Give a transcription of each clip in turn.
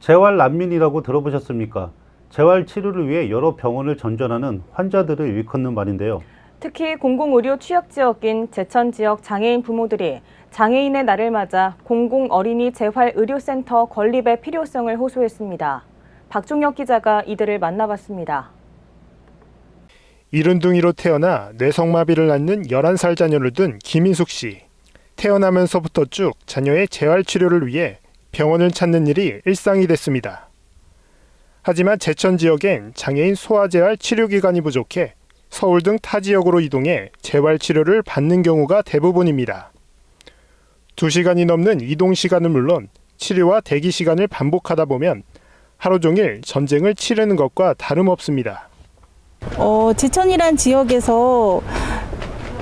재활 난민이라고 들어보셨습니까? 재활 치료를 위해 여러 병원을 전전하는 환자들을 일컫는 말인데요. 특히 공공의료 취약 지역인 제천 지역 장애인 부모들이 장애인의 날을 맞아 공공 어린이 재활 의료센터 건립의 필요성을 호소했습니다. 박종혁 기자가 이들을 만나봤습니다. 이른둥이로 태어나 뇌성마비를 낳는 11살 자녀를 둔 김인숙 씨. 태어나면서부터 쭉 자녀의 재활 치료를 위해 병원을 찾는 일이 일상이 됐습니다. 하지만 제천 지역엔 장애인 소아재활 치료기관이 부족해 서울 등 타 지역으로 이동해 재활 치료를 받는 경우가 대부분입니다. 2시간이 넘는 이동 시간은 물론 치료와 대기 시간을 반복하다 보면 하루 종일 전쟁을 치르는 것과 다름없습니다. 어, 제천이란 지역에서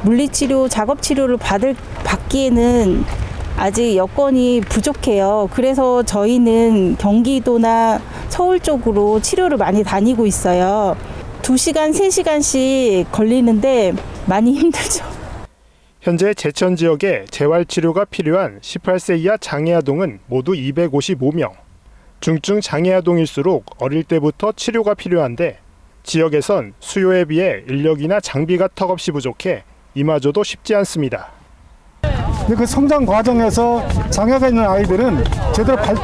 물리치료, 작업치료를 받을, 받기에는 아직 여건이 부족해요. 그래서 저희는 경기도나 서울 쪽으로 치료를 많이 다니고 있어요. 2시간, 3시간씩 걸리는데 많이 힘들죠. 현재 제천 지역에 재활 치료가 필요한 18세 이하 장애 아동은 모두 255명. 중증 장애 아동일수록 어릴 때부터 치료가 필요한데 지역에선 수요에 비해 인력이나 장비가 턱없이 부족해 이마저도 쉽지 않습니다. 그 성장 과정에서 장애가 있는 아이들은 제대로 발,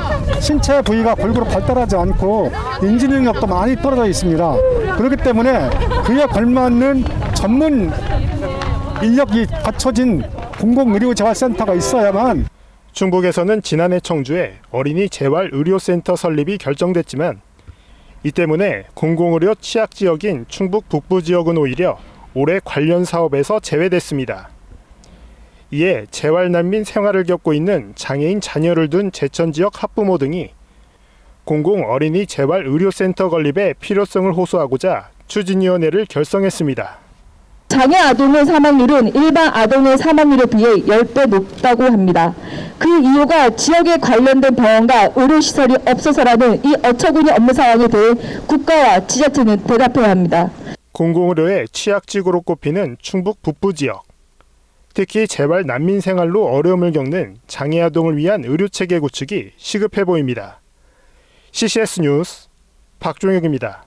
신체 부위가 골고루 발달하지 않고 인지 능력도 많이 떨어져 있습니다. 그렇기 때문에 그에 걸맞는 전문 인력이 갖춰진 공공의료재활센터가 있어야만 충북에서는 지난해 청주에 어린이 재활 의료센터 설립이 결정됐지만 이 때문에 공공의료 취약 지역인 충북 북부 지역은 오히려 올해 관련 사업에서 제외됐습니다. 이에 재활 난민 생활을 겪고 있는 장애인 자녀를 둔 제천 지역 학부모 등이 공공 어린이 재활 의료센터 건립의 필요성을 호소하고자 추진위원회를 결성했습니다. 장애 아동의 사망률은 일반 아동의 사망률에 비해 10배 높다고 합니다. 그 이유가 지역에 관련된 병원과 의료시설이 없어서라는 이 어처구니 없는 상황에 대해 국가와 지자체는 대답해야 합니다. 공공의료의 취약지구로 꼽히는 충북 북부 지역. 특히 재발 난민 생활로 어려움을 겪는 장애 아동을 위한 의료 체계 구축이 시급해 보입니다. CCS 뉴스 박종혁입니다.